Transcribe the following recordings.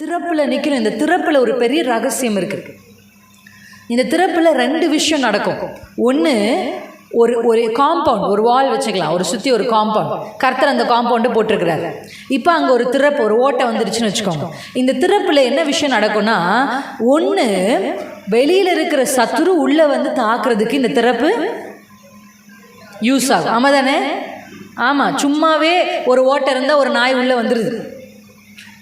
திறப்பில் நிற்கிற இந்த திறப்பில் ஒரு பெரிய ரகசியம் இருக்குது இந்த திறப்பில் ரெண்டு விஷயம் நடக்கும். ஒன்று ஒரு ஒரு காம்பவுண்ட் ஒரு வால் வச்சுக்கலாம். ஒரு சுற்றி ஒரு காம்பவுண்ட் கர்த்தர் அந்த காம்பவுண்டு போட்டிருக்கிறாரு. இப்போ அங்கே ஒரு திறப்பு ஒரு ஓட்டை வந்துருச்சுன்னு வச்சுக்கோங்க. இந்த திறப்பில் என்ன விஷயம் நடக்கும்னா ஒன்று வெளியில் இருக்கிற சத்துரு உள்ளே வந்து தாக்குறதுக்கு இந்த திறப்பு யூஸ் ஆகும். ஆமாம் தானே ஆமாம் சும்மாவே ஒரு ஓட்டை இருந்தால் ஒரு நாய் உள்ளே வந்துடுது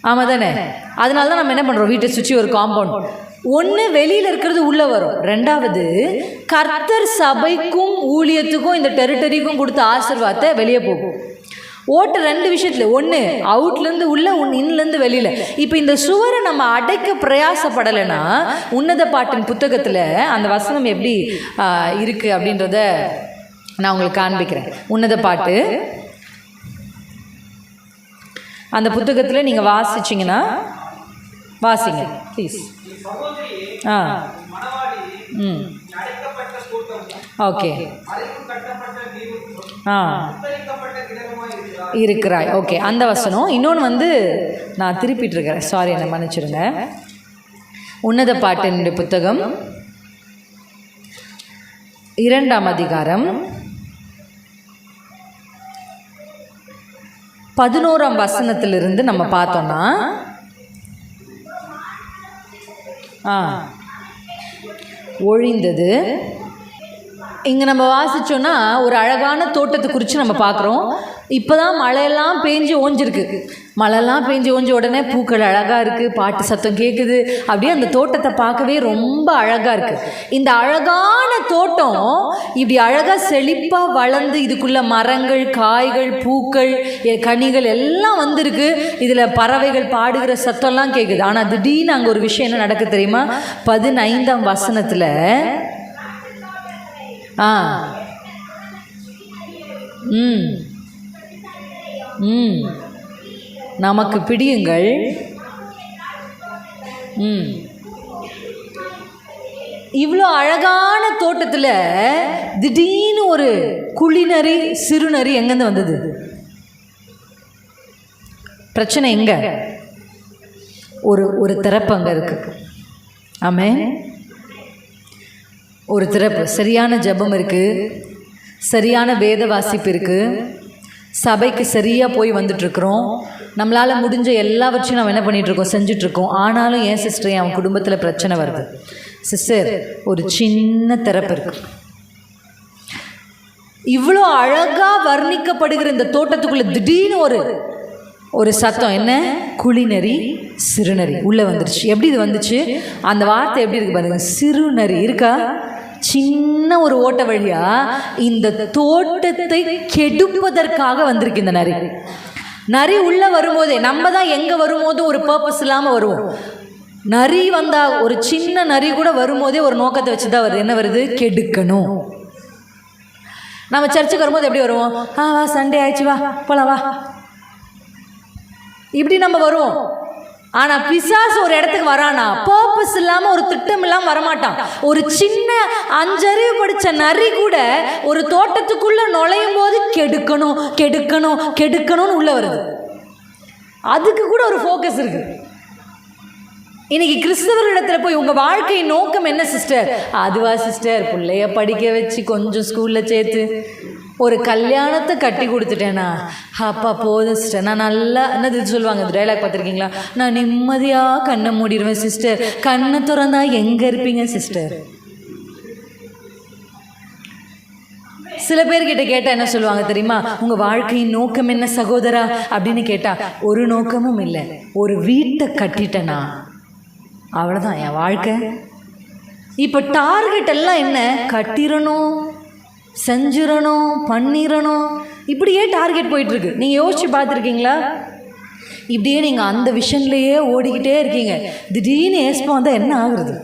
ஆமாம் தானே அதனால தான் நம்ம என்ன பண்ணுறோம் வீட்டை சுற்றி ஒரு காம்பவுண்ட் ஒன்று வெளியில் இருக்கிறது உள்ளே வரும். ரெண்டாவது கர்த்தர் சபைக்கும் ஊழியத்துக்கும் இந்த டெரிட்டரிக்கும் கொடுத்த ஆசீர்வாதத்தை வெளியே போகும் ஓட்டு ரெண்டு விஷயத்தில் ஒன்று அவுட்லேருந்து உள்ள ஒன்று இன்னிலேருந்து வெளியில். இப்போ இந்த சுவரை நம்ம அடைக்க பிரயாசப்படலைன்னா உன்னத பாட்டின் புத்தகத்தில் அந்த வசனம் எப்படி ஆ, இருக்கு அப்படின்றத நான் உங்களுக்கு காண்பிக்கிறேன். உன்னத பாட்டு அந்த புத்தகத்தில் நீங்கள் வாசிச்சிங்கன்னா வாசிங்க ப்ளீஸ் ஆ. ம். ஓகே. ஆ. இருக்கிறாய். ஓகே. அந்த வசனம். இன்னொன்று வந்து நான் திருப்பிட்டு இருக்கிறேன் சாரி என்னை மன்னிச்சிருங்க. உன்னத பாட்டினுடைய புத்தகம். இரண்டாம் அதிகாரம். பதினோராம் வசனத்திலிருந்து நம்ம பார்த்தோம்னா ஆ ஒழிந்தது இங்கே நம்ம வாசிச்சோன்னா ஒரு அழகான தோட்டத்தை குறித்து நம்ம பார்க்குறோம். இப்போ தான் மழையெல்லாம் பேஞ்சு ஓஞ்சிருக்கு. மழைலாம் பேஞ்சு ஓஞ்ச உடனே பூக்கள் அழகாக இருக்குது பாட்டு சத்தம் கேட்குது அப்படியே அந்த தோட்டத்தை பார்க்கவே ரொம்ப அழகாக இருக்குது இந்த அழகான தோட்டம் இப்படி அழகாக செழிப்பாக வளர்ந்து இதுக்குள்ளே மரங்கள் காய்கள் பூக்கள் கனிகள் எல்லாம் வந்திருக்கு. இதில் பறவைகள் பாடுகிற சத்தம்லாம் கேட்குது ஆனால் திடீர்னு அங்கே ஒரு விஷயம் என்ன நடக்கு தெரியுமா? பதினைந்தாம் வசனத்தில் ஆ. ம். ம். நமக்கு பிடியுங்கள். ம். இவ்வளோ அழகான தோட்டத்தில் திடீர்னு ஒரு குழிநரி சிறுநரி எங்கேருந்து வந்தது? பிரச்சனை எங்க? ஒரு ஒரு திறப்பு அங்கே இருக்கு. ஆமே ஒரு திறப்பு. சரியான ஜெபம் இருக்குது சரியான வேத வாசிப்பு இருக்குது சபைக்கு சரியாக போய் வந்துட்டுருக்குறோம். நம்மளால் முடிஞ்ச எல்லாவற்றையும் நம்ம என்ன பண்ணிகிட்ருக்கோம் செஞ்சிட்ருக்கோம் ஆனாலும் ஏன் சிஸ்டர் அவன் குடும்பத்தில் பிரச்சனை வருது? சிஸ்டர் ஒரு சின்ன திறப்பு இருக்குது இவ்வளோ அழகாக வர்ணிக்கப்படுகிற இந்த தோட்டத்துக்குள்ளே திடீர்னு ஒரு ஒரு சத்தம் என்ன? குழிநரி சிறுநரி. உள்ளே வந்துருச்சு. எப்படி இது வந்துச்சு? அந்த வார்த்தை எப்படி இருக்கு பாருங்க. சிறுநரி இருக்கா? சின்ன ஒரு ஓட்ட வழியா இந்த தோட்டத்தை கெடுப்பதற்காக வந்திருக்கு இந்த நரி. நரி உள்ள வரும்போதே நம்ம தான் எங்கே வரும்போதும் ஒரு பர்பஸ் இல்லாமல் வருவோம். நரி வந்தா ஒரு சின்ன நரி கூட வரும்போதே ஒரு நோக்கத்தை வச்சு தான் வருது. என்ன வருது? கெடுக்கணும். நம்ம சர்ச்சுக்கு வரும்போது எப்படி வருவோம்? ஆ வா சண்டே ஆயிடுச்சு வா போலாம் வா. இப்படி நம்ம வருவோம் ஆனா பிசாசு ஒரு இடத்துக்கு வரானா? பர்பஸ் இல்லாம ஒரு திட்டம் இல்லாம வரமாட்டான். ஒரு சின்ன அஞ்சறிவு படிச்ச நரி கூட ஒரு தோட்டத்துக்குள்ள நுழையும் போது கெடுக்கணும் கெடுக்கணும் கெடுக்கணும்னு உள்ள வருது. அதுக்கு கூட ஒரு ஃபோக்கஸ் இருக்கு. இன்னைக்கு கிறிஸ்தவர்களிடத்துல போய் உங்கள் வாழ்க்கையின் நோக்கம் என்ன சிஸ்டர் அதுவா சிஸ்டர் பிள்ளைய படிக்க வச்சு கொஞ்சம் ஸ்கூலில் சேர்த்து. ஒரு கல்யாணத்தை கட்டி கொடுத்துட்டேனா? அப்பா போதும் சிஸ்டர் நான் நல்லா என்னது சொல்லுவாங்க? இந்த டைலாக் பார்த்துருக்கீங்களா? நான் நிம்மதியாக கண்ணை மூடிடுவேன் சிஸ்டர் கண்ணை திறந்தா எங்கே இருப்பீங்க சிஸ்டர் சில பேர்கிட்ட கேட்டால் என்ன சொல்லுவாங்க தெரியுமா? உங்கள் வாழ்க்கையின் நோக்கம் என்ன சகோதரா? அப்படின்னு கேட்டால் ஒரு நோக்கமும் இல்லை. ஒரு வீட்டை கட்டிட்டேனா? அவ்வளோதான் என் வாழ்க்கை? இப்போ டார்கெட் எல்லாம் என்ன? கட்டிடணும். செஞ்சிடணும் பண்ணிடணும். இப்படியே டார்கெட் போயிட்டுருக்கு. நீங்கள் யோசிச்சு பார்த்துருக்கீங்களா? இப்படியே நீங்கள் அந்த விஷன்லேயே ஓடிக்கிட்டே இருக்கீங்க. திடீர்னு ஏஸ்பா வந்தால் என்ன ஆகுறது?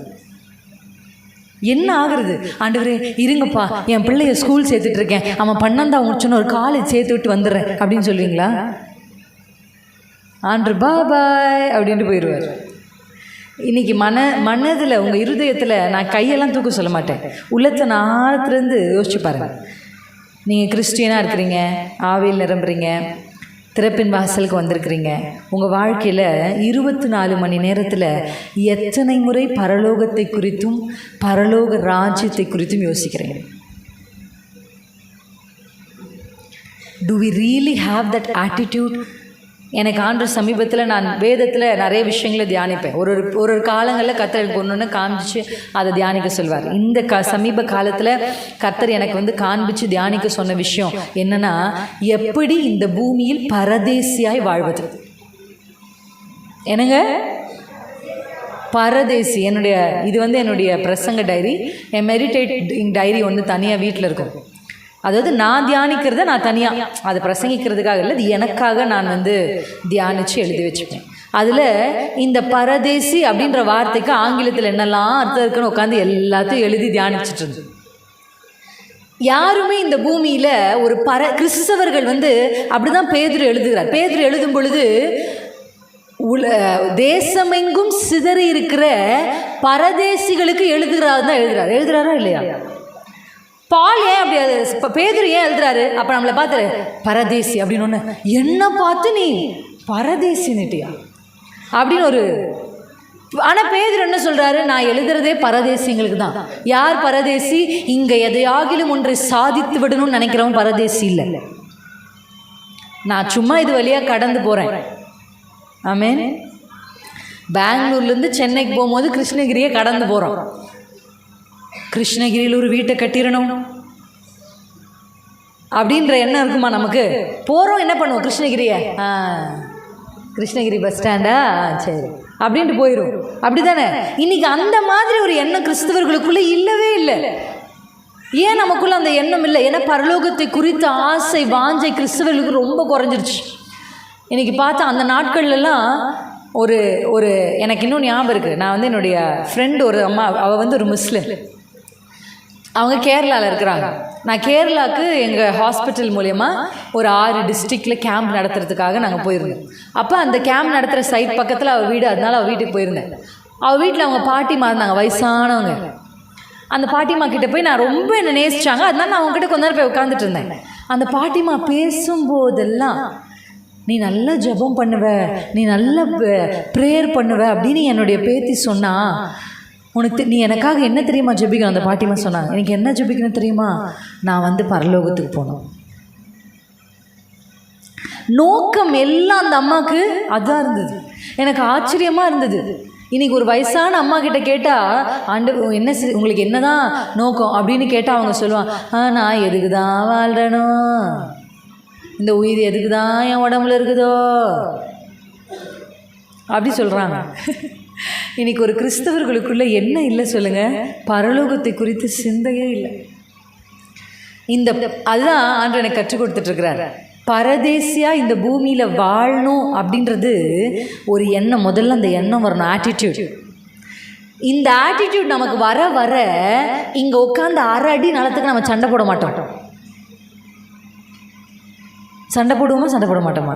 என்ன ஆகுறது? ஆண்டவரே இருங்கப்பா. என் பிள்ளைய ஸ்கூல் சேர்த்துட்டு இருக்கேன் அவன் பன்னெண்டாம் முடிச்சோன்னு ஒரு காலேஜ் சேர்த்து விட்டு வந்துடுறேன். அப்படின்னு சொல்லுவீங்களா ஆண்டு பாபாய் அப்படின்ட்டு போயிடுவார். இன்னைக்கு மன மனதில் உங்கள் இருதயத்தில் நான் கையெல்லாம் தூக்க சொல்ல மாட்டேன். உள்ளத்தை ஆழத்துலேருந்து யோசிச்சு பாருங்கள் நீங்கள் கிறிஸ்டியனாக இருக்கிறீங்க ஆவியில் நிரம்புறீங்க திறப்பின் வாசலுக்கு வந்திருக்கிறீங்க. உங்கள் வாழ்க்கையில் இருபத்தி நாலு மணி நேரத்தில் எத்தனை முறை பரலோகத்தை குறித்தும் பரலோக ராஜ்யத்தை குறித்தும் யோசிக்கிறீங்க do we really have that attitude எனக்கு ஆண்டு சமீபத்தில் நான் வேதத்தில் நிறைய விஷயங்களை தியானிப்பேன். ஒரு ஒரு ஒரு ஒரு காலங்களில் கர்த்தர் எனக்கு ஒன்று ஒன்று காமிச்சு அதை தியானிக்க சொல்வார். இந்த க சமீப காலத்தில் கர்த்தர் எனக்கு வந்து காண்பிச்சு தியானிக்க சொன்ன விஷயம் என்னென்னா எப்படி இந்த பூமியில் பரதேசியாய் வாழ்வது? என்னங்க? பரதேசி என்னுடைய இது வந்து என்னுடைய பிரசங்க டைரி. என் மெரிடேட்டிங் டைரி ஒன்று தனியாக வீட்டில் இருக்கும். அதாவது நான் தியானிக்கிறத நான் தனியாக அதை பிரசங்கிக்கிறதுக்காக இல்லை எனக்காக நான் வந்து தியானித்து எழுதி வச்சுப்பேன். அதில் இந்த பரதேசி அப்படின்ற வார்த்தைக்கு ஆங்கிலத்தில் என்னெல்லாம் அர்த்தம் இருக்குன்னு உட்காந்து எல்லாத்தையும் எழுதி தியானிச்சிட்டு இருந்தது யாருமே இந்த பூமியில் ஒரு பர கிறிஸ்தவர்கள் வந்து அப்படிதான் பேதுரு எழுதுகிறார். பேதுரு எழுதும் பொழுது உல தேசமெங்கும் சிதறி இருக்கிற பரதேசிகளுக்கு எழுதுகிறார் தான் எழுதுகிறார் எழுதுறாரா இல்லையா? பால் ஏன் அப்படி அது இப்போ பேதுரு ஏன் எழுதுறாரு? அப்போ நம்மளை பார்த்து பரதேசி அப்படின்னு ஒன்று என்ன பார்த்து நீ பரதேசின்னுட்டியா? அப்படின்னு ஒரு ஆனால் பேதுரு என்ன சொல்கிறாரு நான் எழுதுறதே பரதேசிங்களுக்கு தான். யார் பரதேசி? இங்கே எதையாகிலும் ஒன்றை சாதித்து விடணும்னு நினைக்கிறவன் பரதேசி இல்லை. நான் சும்மா இது வழியாக கடந்து போகிறேன் ஆமேன். பெங்களூர்லேருந்து சென்னைக்கு போகும்போது கிருஷ்ணகிரியை கடந்து போகிறோம் கிருஷ்ணகிரியில் ஒரு வீட்டை கட்டிடணும். அப்படின்ற எண்ணம் இருக்குமா நமக்கு? போகிறோம் என்ன பண்ணுவோம்? கிருஷ்ணகிரியை. ஆ கிருஷ்ணகிரி பஸ் ஸ்டாண்டா ஆ, சரி. அப்படின்ட்டு போயிடும் அப்படி தானே இன்னைக்கு அந்த மாதிரி ஒரு எண்ணம் கிறிஸ்தவர்களுக்குள்ளே இல்லவே இல்லை. ஏன் நமக்குள்ள அந்த எண்ணம் இல்லை? ஏன்னா பரலோகத்தை குறித்த ஆசை வாஞ்சை கிறிஸ்தவர்களுக்கு ரொம்ப குறைஞ்சிருச்சு. இன்னைக்கு பார்த்தா அந்த நாட்கள்லாம் ஒரு ஒரு எனக்கு இன்னும் ஞாபகம் இருக்குது நான் வந்து என்னுடைய ஃப்ரெண்டு ஒரு அம்மா அவள் வந்து ஒரு முஸ்லிம். அவங்க கேரளாவில் இருக்கிறாங்க. நான் கேரளாவுக்கு எங்கள் ஹாஸ்பிட்டல் மூலயமா ஒரு ஆறு டிஸ்ட்ரிக்டில் கேம்ப் நடத்துறதுக்காக நாங்கள் போயிருந்தோம். அப்போ அந்த கேம்ப் நடத்துகிற சைட் பக்கத்தில் அவள் வீடு அதனால அவள் வீட்டுக்கு போயிருந்தேன். அவள் வீட்டில் அவங்க பாட்டிமா இருந்தாங்க வயசானவங்க. அந்த பாட்டிமா கிட்ட போய் நான் ரொம்ப என்னை நேசிச்சாங்க. அதனால நான் அவங்ககிட்ட கொஞ்ச நேரம் போய் உட்காந்துட்டு இருந்தேன். அந்த பாட்டிமா பேசும்போதெல்லாம் நீ நல்லா ஜெபம் பண்ணுவ நீ நல்ல ப்ரேயர் பண்ணுவ அப்படின்னு என்னுடைய பேத்தி சொன்னா உனக்கு தெ- நீ எனக்காக என்ன தெரியுமா ஜெபிக்கணும்? அந்த பாட்டிமா சொன்னாங்க. எனக்கு என்ன ஜெபிக்கணும் தெரியுமா? நான் வந்து பரலோகத்துக்கு போகணும். நோக்கம் எல்லாம் அந்த அம்மாவுக்கு அதான் இருந்தது. எனக்கு ஆச்சரியமாக இருந்தது. இன்றைக்கி ஒரு வயசான அம்மா கிட்ட கேட்டால் ஆண்டு என்ன உங்களுக்கு உங்களுக்கு என்னதான் நோக்கம்? அப்படின்னு கேட்டால் அவங்க சொல்லுவாங்க ஆ நான் எதுக்கு தான் வாழ்கிறேனோ இந்த உயிர் எதுக்கு தான் என் உடம்புல இருக்குதோ? அப்படி சொல்கிறாங்க இன்னைக்கு ஒரு கிறிஸ்தவர்களுக்குள்ள என்ன இல்லை சொல்லுங்க? பரலோகத்தை குறித்து சிந்தையே இல்லை. இந்த அதுதான் ஆண்டு எனக்கு கற்றுக் கொடுத்துட்ருக்கிறார். பரதேசியாக இந்த பூமியில் வாழணும் அப்படின்றது ஒரு எண்ணம். முதல்ல அந்த எண்ணம் வரணும் ஆட்டிடியூட் இந்த ஆட்டிடியூட் நமக்கு வர வர இங்கே உட்காந்து அரை அடி நிலத்துக்கு நம்ம சண்டை போட மாட்டோம். சண்டை போடுவோமா சண்டை போட மாட்டோமா?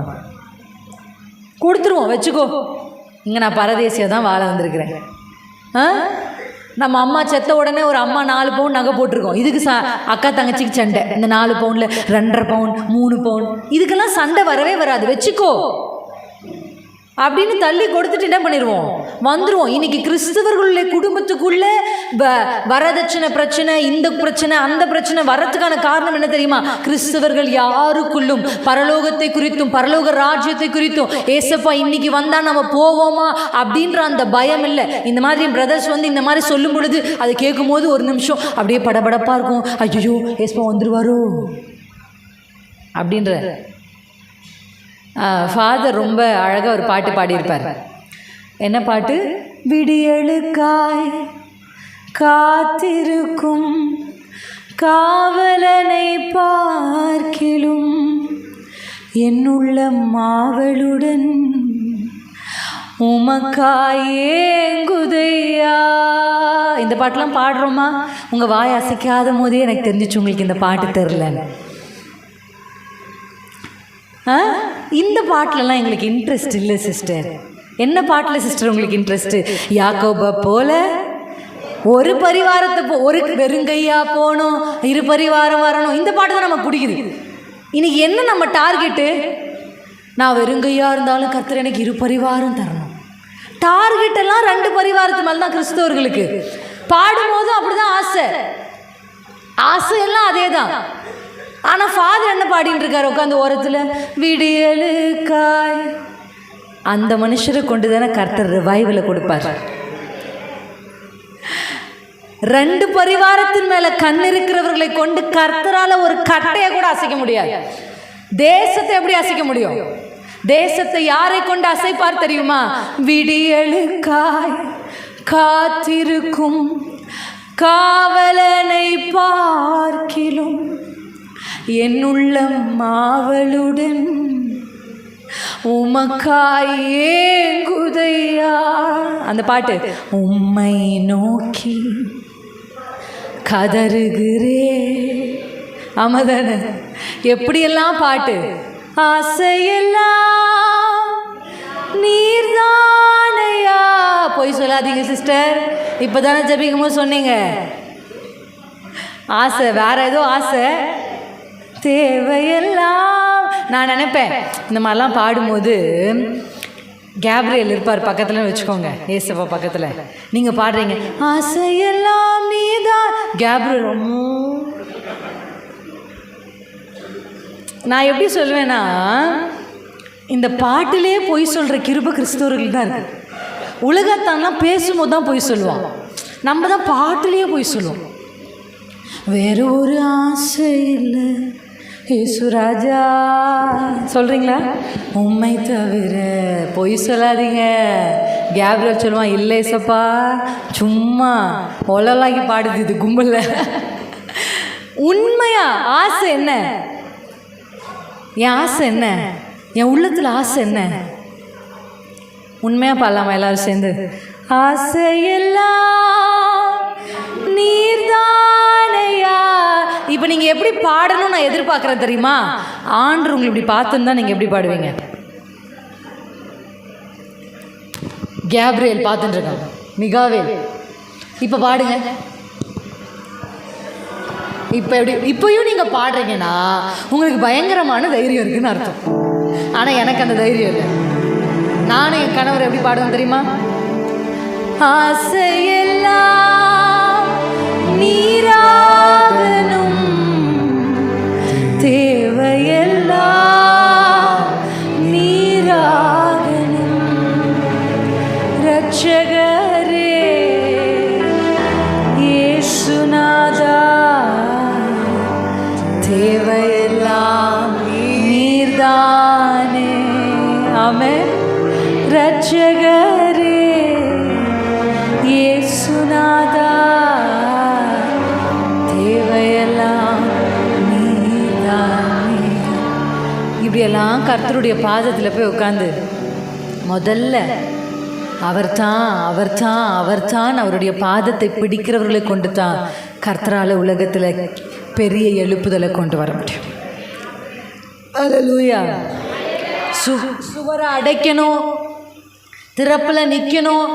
கொடுத்துருவோம் வச்சுக்கோ. இங்கே நான் பரதேசியாக தான் வாழ வந்திருக்கிறேன். ஆ? நம்ம அம்மா செத்த உடனே ஒரு அம்மா நாலு பவுன் நகை போட்டிருக்கோம். இதுக்கு சா அக்கா தங்கச்சிக்கு சண்டை. இந்த நாலு பவுனில் ரெண்டரை பவுன் மூணு பவுன். இதுக்கெல்லாம் சண்டை வரவே வராது. வச்சுக்கோ. அப்படின்னு தள்ளி கொடுத்துட்டு என்ன பண்ணிடுவோம் வந்துருவோம். இன்னைக்கு கிறிஸ்தவர்களுடைய குடும்பத்துக்குள்ள வ- வரதட்சணை பிரச்சனை இந்த பிரச்சனை அந்த பிரச்சனை வரத்துக்கான காரணம் என்ன தெரியுமா? கிறிஸ்தவர்கள் யாருக்குள்ளும் பரலோகத்தை குறித்தும் பரலோக ராஜ்யத்தை குறித்தும் ஏசப்பா இன்னைக்கு வந்தா நம்ம போவோமா? அப்படின்ற அந்த பயம் இல்லை. இந்த மாதிரி பிரதர்ஸ் வந்து இந்த மாதிரி சொல்லும் பொழுது அதை கேட்கும் போது ஒரு நிமிஷம் அப்படியே படபடப்பா இருக்கும். ஐயோ ஏசப்பா வந்துருவாரோ? அப்படின்ற ஃபாதர் ரொம்ப அழகாக ஒரு பாட்டு பாடியிருப்பார். என்ன பாட்டு? விடியழுக்காய் காத்திருக்கும் காவலனை பார்க்கிலும் என்னுள்ள மாவளுடன் உமக்காயேங்குதையா இந்த பாட்டெலாம் பாடுறோமா? உங்கள் வாய் அசைக்காத போதே எனக்கு தெரிஞ்சிச்சு உங்களுக்கு இந்த பாட்டு தெரிலன்னு இந்த பாட்டிலலாம் எங்களுக்கு இன்ட்ரெஸ்ட் இல்லை சிஸ்டர் என்ன பாட்டில் சிஸ்டர் உங்களுக்கு இன்ட்ரெஸ்ட்டு யாக்கோப போல? ஒரு பரிவாரத்தை போ ஒரு வெறுங்கையா போகணும் இரு பரிவாரம் வரணும். இந்த பாட்டு தான் நமக்கு பிடிக்குது. இன்னைக்கு என்ன நம்ம டார்கெட்டு நான் வெறுங்கையாக இருந்தாலும் கர்த்தர் எனக்கு இரு பரிவாரம் தரணும். டார்கெட்டெல்லாம் ரெண்டு பரிவாரத்து மேலே தான் கிறிஸ்தவர்களுக்கு. பாடும்போதும் அப்படிதான் ஆசை. ஆசை எல்லாம் அதே தான் ஆனால் ஃபாதர் என்ன பாடிட்டு இருக்காரு? உட்காந்து ஓரத்தில் விடியலுக்காய் அந்த மனுஷரை கொண்டு தானே கர்த்தர் ரிவைவில் கொடுப்பார். ரெண்டு பரிவாரத்தின் மேல கண் இருக்கிறவர்களை கொண்டு கர்த்தரால ஒரு கட்டையை கூட அசைக்க முடியாது. தேசத்தை எப்படி அசைக்க முடியும்? தேசத்தை யாரை கொண்டு அசைப்பார் தெரியுமா? விடியலுக்காய் காத்திருக்கும் காவலனை பார்க்கிலும். என்னுள்ளம் மாவலுடன் உமக்காய் ஏங்குதையா? அந்த பாட்டு. உம்மை நோக்கி கதறுகிறே ஆமாதான? எப்படியெல்லாம் பாட்டு? ஆசையெல்லாம் நீர்தானையா? பொய் சொல்லாதீங்க சிஸ்டர். இப்போ தானே ஜபிக்கும் போது சொன்னீங்க. ஆசை வேற ஏதோ ஆசை. தேவையெல்லாம். நான் நினைப்பேன் இந்த மாதிரிலாம் பாடும்போது கேப்ரியல் இருப்பார் பக்கத்தில் வச்சுக்கோங்க ஏசப்பா பக்கத்தில். நீங்கள் பாடுறீங்க ஆசையெல்லாம் நீதான். கேப்ரியல் ரொம்ப நான் எப்படி சொல்லுவேன்னா இந்த பாட்டிலே பொய் சொல்கிற கிருப கிறிஸ்தவர்கள் தான் இருக்கு. உலகத்தான்லாம் பேசும்போது தான் பொய் சொல்லுவான். நம்ம தான் பாட்டிலேயே பொய் சொல்லுவோம். வேற ஒரு ஆசை இல்லை. ஏசுராஜா சொல்கிறீங்களா உண்மை தவிர பொய் சொல்லாதீங்க. கேப்ரியல் சொல்லுவான் இல்லை சப்பா சும்மா ஒலலாக்கி பாடுது இது கும்பலில். உண்மையா? ஆசை என்ன? என் ஆசை என்ன? என் உள்ளத்தில் ஆசை என்ன? உண்மையாக பாடலாமா எல்லாரும் சேர்ந்து? ஆசையெல்லாம் இப்போ நீங்கள் எப்படி பாடணும்னு நான் எதிர்பார்க்குறேன் தெரியுமா? ஆண்டு உங்களை இப்படி பார்த்துன்னு நீங்கள் எப்படி பாடுவீங்க? கேப்ரியல் பார்த்துட்டு இருக்காங்க மிகாவேல். இப்போ பாடுங்க. இப்போ எப்படி இப்போயும் நீங்கள் பாடுறீங்கன்னா உங்களுக்கு பயங்கரமான தைரியம் இருக்குன்னு அர்த்தம். ஆனால் எனக்கு அந்த தைரியம் இல்லை. நானும் என் கணவர் எப்படி பாடுவேன் தெரியுமா? ஆசையெல்லாம் நீரா ரட்சகரே இயேசுநாதா தேவையெல்லாம் நீர்தானே இப்படியெல்லாம் கர்த்தருடைய பாதத்தில் போய் உட்காந்து முதல்ல அவர்தான் அவர்தான் அவர்தான் அவருடைய பாதத்தை பிடிக்கிறவர்களை கொண்டு தான் கர்த்தரால உலகத்தில் பெரிய எழுப்புதலை கொண்டு வர முடியும். அல்லேலூயா சு சுவரை அடைக்கணும். திறப்பில் நிற்கணும்